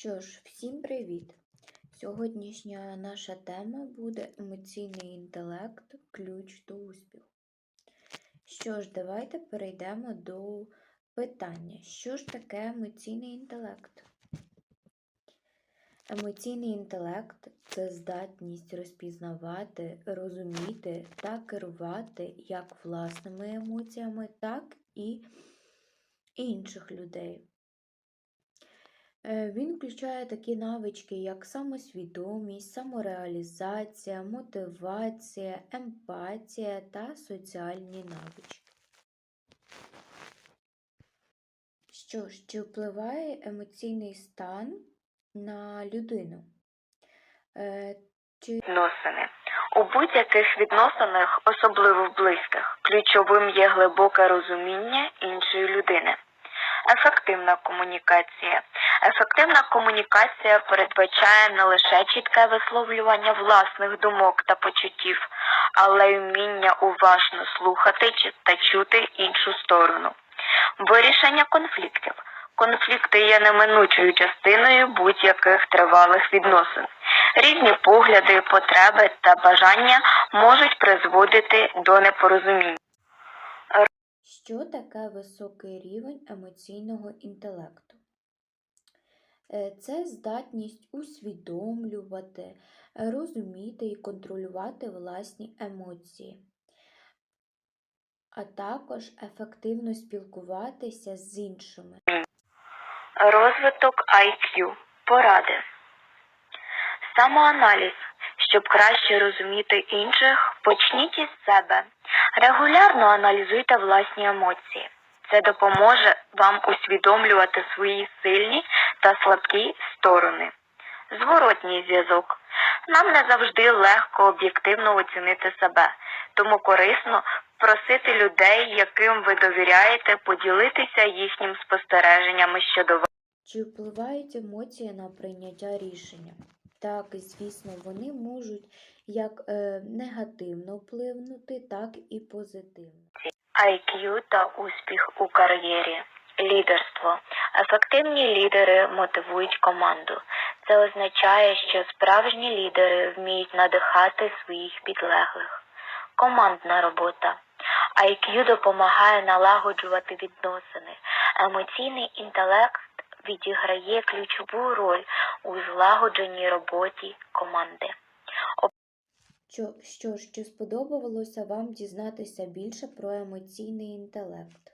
Що ж, всім привіт! Сьогоднішня наша тема буде емоційний інтелект, ключ до успіху. Що ж, давайте перейдемо до питання, що ж таке емоційний інтелект? Емоційний інтелект це здатність розпізнавати, розуміти та керувати як власними емоціями, так і інших людей. Е, Він включає такі навички, як самосвідомість, самореалізація, мотивація, емпатія та соціальні навички. Що ж, чи впливає емоційний стан на людину? Е, Чи відносини. У будь-яких відносинах, особливо в близьких, ключовим є глибоке розуміння іншої людини. Ефективна комунікація. Ефективна комунікація передбачає не лише чітке висловлювання власних думок та почуттів, але й вміння уважно слухати та чути іншу сторону. Вирішення конфліктів. Конфлікти є неминучою частиною будь-яких тривалих відносин. Різні погляди, потреби та бажання можуть призводити до непорозумінь. Що таке високий рівень емоційного інтелекту? Е, Це здатність усвідомлювати, е, розуміти і контролювати власні емоції, а також ефективно спілкуватися з іншими. Розвиток IQ. Поради. Самоаналіз. Щоб краще розуміти інших, почніть із себе. Регулярно аналізуйте власні емоції. Це допоможе вам усвідомлювати свої сильні та слабкі сторони. Зворотній зв'язок. Нам не завжди легко об'єктивно оцінити себе, тому корисно просити людей, яким ви довіряєте, поділитися їхнім спостереженнями щодо вас. Чи впливають емоції на прийняття рішення? Так, звісно, вони можуть як е, негативно впливнути, так і позитивно. IQ та успіх у кар'єрі. Лідерство. Ефективні лідери мотивують команду. Це означає, що справжні лідери вміють надихати своїх підлеглих. Командна робота. IQ допомагає налагоджувати відносини. Емоційний інтелект відіграє ключову роль у злагодженій роботі команди. Що, що чи сподобалося вам дізнатися більше про емоційний інтелект?